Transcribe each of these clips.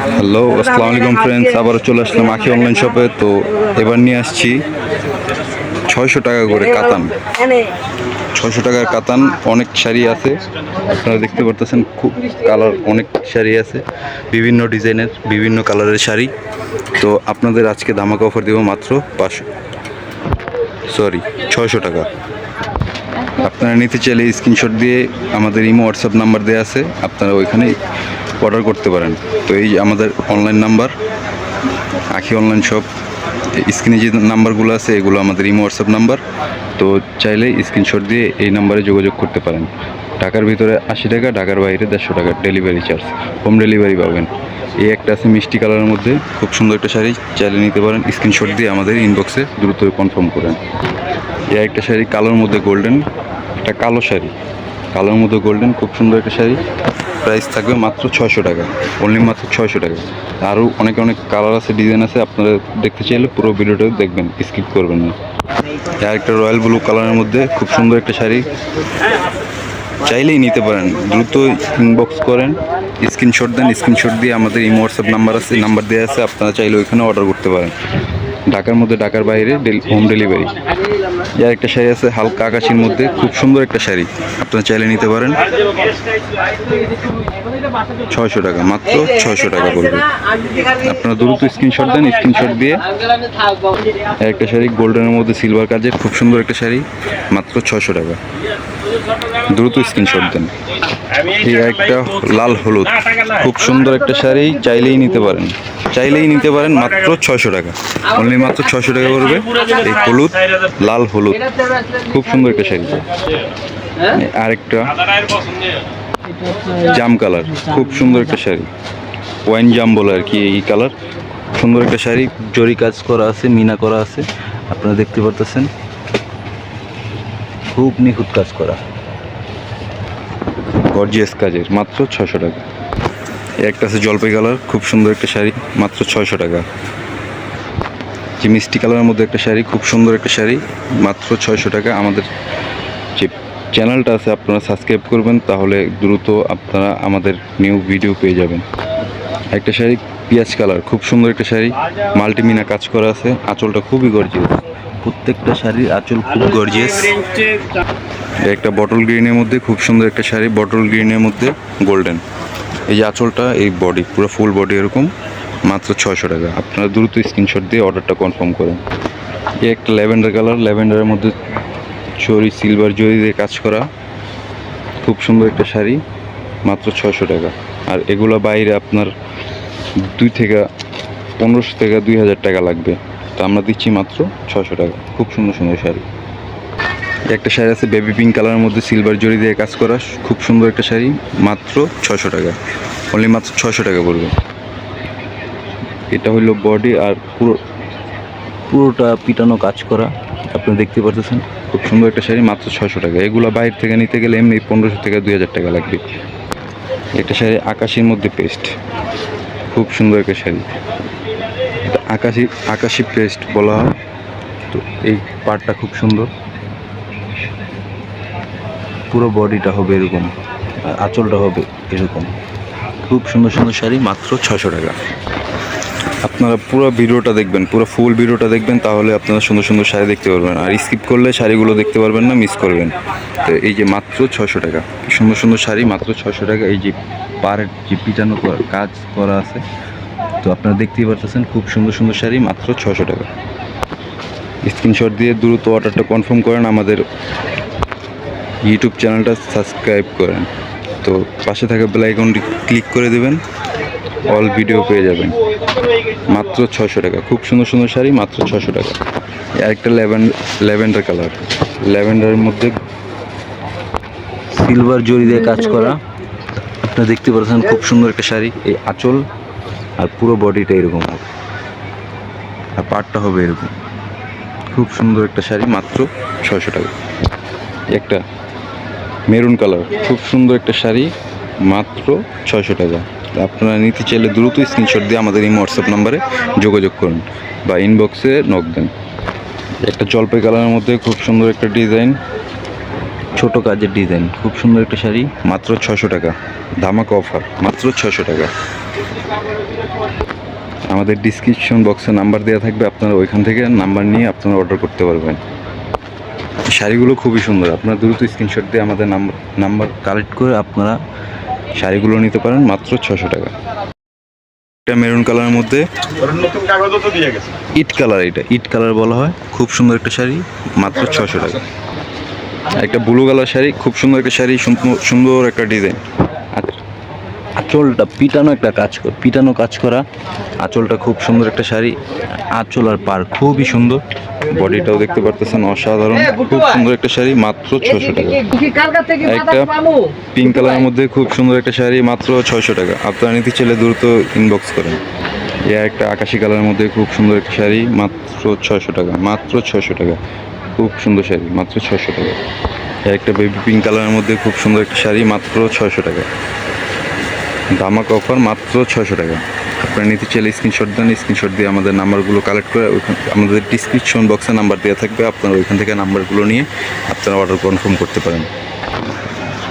Hello আসসালামু আলাইকুম friends আবারও চলে আসলাম আখি অনলাইন শপে তো এবার নিয়ে আসছি ছয়শো টাকা করে কাতান। ছয়শো টাকার কাতান অনেক শাড়ি আছে। আপনারা দেখতে পারতেছেন খুব কালার অনেক শাড়ি আছে। বিভিন্ন ডিজাইনের বিভিন্ন কালারের শাড়ি। তো আপনাদের আজকে ধামাকা অফার দেবো মাত্র পাঁচশো। সরি ছয়শো টাকা। আপনারা নিতে চাইলে স্ক্রিনশট দিয়ে আমাদের ইমো হোয়াটসঅ্যাপ নাম্বার দেওয়া আছে। আপনারা ওইখানে অর্ডার করতে পারেন। তো এই আমাদের online number Akhi online shop স্ক্রিনে যে নাম্বারগুলো আছে, এগুলো আমাদের ইমো হোয়াটসঅ্যাপ নাম্বার তো চাইলে স্ক্রিনশট দিয়ে এই নাম্বারে যোগাযোগ করতে পারেন। ঢাকার ভিতরে আশি টাকা, ঢাকার বাইরে দেড়শো টাকা ডেলিভারি চার্জ হোম ডেলিভারি পাবেন। এই একটা আছে মিষ্টি কালারের মধ্যে, খুব সুন্দর একটা শাড়ি, চাইলে নিতে পারেন। স্ক্রিনশট দিয়ে আমাদের ইনবক্সে দ্রুত কনফার্ম করেন। এই একটা শাড়ি, কালোর মধ্যে গোল্ডেন একটা কালো শাড়ি। কালোর মধ্যে গোল্ডেন খুব সুন্দর একটা শাড়ি। প্রাইস থাকবে মাত্র ছয়শো টাকা। অনলি মাত্র ছয়শো টাকা। আরও অনেক অনেক কালার আছে ডিজাইন আছে, আপনারা দেখতে চাইলে পুরো ভিডিওটা দেখবেন স্কিপ করবেন না। আর একটা রয়্যাল ব্লু কালারের মধ্যে খুব সুন্দর একটা শাড়ি। চাইলেই নিতে পারেন, দ্রুত ইনবক্স করেন স্ক্রিনশট দেন স্ক্রিনশট দিয়ে আমাদের ইমো হোয়াটসঅ্যাপ নাম্বার আছে নাম্বার দেওয়া আছে, আপনারা চাইলে ওইখানে অর্ডার করতে পারেন। ঢাকার মধ্যে, ঢাকার বাইরে হোম ডেলিভারি। যার একটা শাড়ি আছে, হালকা আকাশির মধ্যে, খুব সুন্দর একটা শাড়ি। আপনারা চাইলে নিতে পারেন। ছয়শো টাকা, মাত্র ছয়শো টাকা পড়বে। আপনারা দ্রুত স্ক্রিনশট দেন, স্ক্রিনশট দিয়ে। একটা শাড়ি, গোল্ডেনের মধ্যে সিলভার কাজের, খুব সুন্দর একটা শাড়ি, মাত্র ছয়শো টাকা। দ্রুত স্ক্রিনশট দেন। এই একটা লাল হলুদ, খুব সুন্দর একটা শাড়ি, চাইলেই নিতে পারেন। চাইলেই নিতে পারেন মাত্র ছয়শো টাকা। অনলি মাত্র ছয়শো টাকা পড়বে। এই হলুদ লাল হলুদ। খুব সুন্দর একটা শাড়ি। আরেকটা জাম কালার। খুব সুন্দর একটা শাড়ি। ওয়াইন জাম বলে আর কি এই কালার। সুন্দর একটা শাড়ি। জরি কাজ করা আছে মিনা করা আছে। আপনারা দেখতে পারতেছেন। খুব নিখুঁত কাজ করা। গর্জিয়াস কাজের। মাত্র ছশো টাকা। একটা আছে জলপাই কালার, খুব সুন্দর একটা শাড়ি, মাত্র ছয়শো টাকা। যে মিষ্টি কালারের মধ্যে একটা শাড়ি, খুব সুন্দর একটা শাড়ি, মাত্র ছয়শো টাকা। আমাদের যে চ্যানেলটা আছে, আপনারা সাবস্ক্রাইব করবেন, তাহলে দ্রুত আপনারা আমাদের নিউ ভিডিও পেয়ে যাবেন। একটা শাড়ি পিঁয়াজ কালার, খুব সুন্দর একটা শাড়ি, মাল্টিমিনা কাজ করা আছে, আঁচলটা খুবই গর্জিয়াস প্রত্যেকটা শাড়ির আঁচল খুব গর্জিয়াস একটা বটল গ্রিনের মধ্যে খুব সুন্দর একটা শাড়ি বটল গ্রিনের মধ্যে গোল্ডেন এই যে আঁচলটা, এই বডি পুরো ফুল বডি এরকম, মাত্র ছয়শো টাকা। আপনারা দ্রুত স্ক্রিনশট দিয়ে অর্ডারটা কনফার্ম করেন। এই একটা ল্যাভেন্ডার কালার ল্যাভেন্ডারের মধ্যে চরি সিলভার জরি দিয়ে কাজ করা। খুব সুন্দর একটা শাড়ি, মাত্র ছয়শো টাকা। আর এগুলো বাইরে আপনার দুই থেকে পনেরোশো থেকে দুই হাজার টাকা লাগবে। তা আমরা দিচ্ছি মাত্র ছশো টাকা। খুব সুন্দর সুন্দর শাড়ি। একটা শাড়ি আছে বেবি পিঙ্ক কালারের মধ্যে সিলভার জরি দিয়ে কাজ করা। খুব সুন্দর একটা শাড়ি, মাত্র ছশো টাকা। অনলি মাত্র ছশো টাকা পড়বে। এটা হলো বডি আর পুরো, পুরোটা পিটানো কাজ করা। আপনি দেখতে পারতেছেন, খুব সুন্দর একটা শাড়ি, মাত্র ছশো টাকা। এগুলো বাইরে থেকে নিতে গেলে এমনি পনেরোশো থেকে দুই হাজার টাকা লাগবে। একটা শাড়ি আকাশির মধ্যে পেস্ট খুব সুন্দর একটা শাড়ি। এটা আকাশি আকাশি পেস্ট বলা হয়। তো এই পার্টটা খুব সুন্দর। পুরো বডিটা হবে এরকম আর আঁচলটা হবে এরকম। খুব সুন্দর সুন্দর শাড়ি মাত্র ছশো টাকা। আপনারা পুরো ভিডিওটা দেখবেন পুরো ফুল ভিডিওটা দেখবেন তাহলে আপনারা সুন্দর সুন্দর শাড়ি দেখতে পারবেন। আর স্কিপ করলে শাড়িগুলো দেখতে পারবেন না মিস করবেন। তো এই যে মাত্র ছশো টাকা সুন্দর সুন্দর শাড়ি মাত্র ছশো টাকা। এই যে পাড়ের যে পিটানো কাজ করা আছে তো আপনারা দেখতেই পারতেছেন খুব সুন্দর সুন্দর শাড়ি মাত্র ছশো টাকা। স্ক্রিনশট দিয়ে দ্রুত অর্ডারটা কনফার্ম করেন, আমাদের ইউটিউব চ্যানেলটা সাবস্ক্রাইব করেন। তো পাশে থাকা বেল আইকনটি ক্লিক করে দেবেন, অল ভিডিও পেয়ে যাবেন। মাত্র ছশো টাকা, খুব সুন্দর সুন্দর শাড়ি, মাত্র ছশো টাকা। আরেকটা ল্যাভেন, ল্যাভেন্ডার কালার। ল্যাভেন্ডারের মধ্যে সিলভার জরি দিয়ে কাজ করা। আপনারা দেখতে পাচ্ছেন খুব সুন্দর একটা শাড়ি, এই আঁচল আর পুরো বডিটা এরকম হবে। আর পাটটা হবে এরকম। খুব সুন্দর একটা শাড়ি, মাত্র ছয়শো টাকা। একটা মেরুন কালার, খুব সুন্দর একটা শাড়ি, মাত্র ছয়শো টাকা। আপনারা নিতে চাইলে দ্রুত স্ক্রিনশট দিয়ে আমাদের এই হোয়াটসঅ্যাপ নাম্বারে যোগাযোগ করুন বা ইনবক্সে নক দেন। একটা জলপাই কালারের মধ্যে খুব সুন্দর একটা ডিজাইন ছোট কাজের ডিজাইন খুব সুন্দর একটা শাড়ি, মাত্র ছশো টাকা। ধামাকা অফার মাত্র ছশো টাকা। আমাদের ডিসক্রিপশন বক্সে নাম্বার দেওয়া থাকবে, আপনারা ওইখান থেকে নাম্বার নিয়ে আপনারা অর্ডার করতে পারবেন। শাড়িগুলো খুবই সুন্দর, আপনারা দ্রুত স্ক্রিনশট দিয়ে আমাদের নাম্বার নাম্বার কালেক্ট করে আপনারা শাড়িগুলো নিতে পারেন মাত্র ছশো টাকা। এটা মেরুন কালারের মধ্যে ইট কালার এটা, ইট কালার বলা হয়। খুব সুন্দর একটা শাড়ি, মাত্র ছশো টাকা। একটা ব্লু কালার শাড়ি, খুব সুন্দর একটা শাড়ি, সুন্দর একটা ডিজাইন আঁচলটা পিটানো একটা কাজ পিটানো কাজ করা। আঁচলটা খুব সুন্দর একটা শাড়ি। আঁচল আর পার খুবই সুন্দর। বডিটাও দেখতে পারতেছেন অসাধারণ। খুব সুন্দর একটা শাড়ি মাত্র ছশো টাকা। একটা পিঙ্ক কালারের মধ্যে খুব সুন্দর একটা শাড়ি মাত্র ছয়শো টাকা। আপনারা নিতে চাইলে দ্রুত ইনবক্স করেন। এ একটা আকাশি কালারের মধ্যে খুব সুন্দর একটা শাড়ি মাত্র ছয়শো টাকা মাত্র ছয়শো টাকা। খুব সুন্দর শাড়ি মাত্র ছয়শো টাকা। একটা বেবি পিঙ্ক কালারের মধ্যে খুব সুন্দর একটা শাড়ি মাত্র ছয়শো টাকা। দামাক অফার মাত্র ছয়শো টাকা। আপনারা নিতে চাইলে স্ক্রিনশট দেন স্ক্রিনশট দিয়ে আমাদের নাম্বারগুলো কালেক্ট করে আমাদের ডিসক্রিপশন বক্সে নাম্বার দেওয়া থাকবে, আপনারা ওইখান থেকে নাম্বারগুলো নিয়ে আপনারা অর্ডার কনফার্ম করতে পারেন।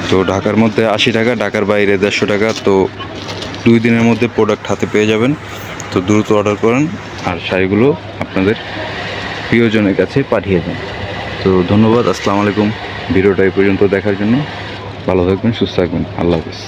তো ঢাকার মধ্যে আশি টাকা, ঢাকার বাইরে দেড়শো টাকা, তো দুই দিনের মধ্যে প্রোডাক্ট হাতে পেয়ে যাবেন। তো দ্রুত অর্ডার করেন, আর শাড়িগুলো আপনাদের প্রিয়জনের কাছে পাঠিয়ে দেন। তো ধন্যবাদ, আসসালামু আলাইকুম। ভিডিওটা এই পর্যন্ত দেখার জন্য। ভালো থাকবেন, সুস্থ থাকবেন। আল্লাহ হাফিজ।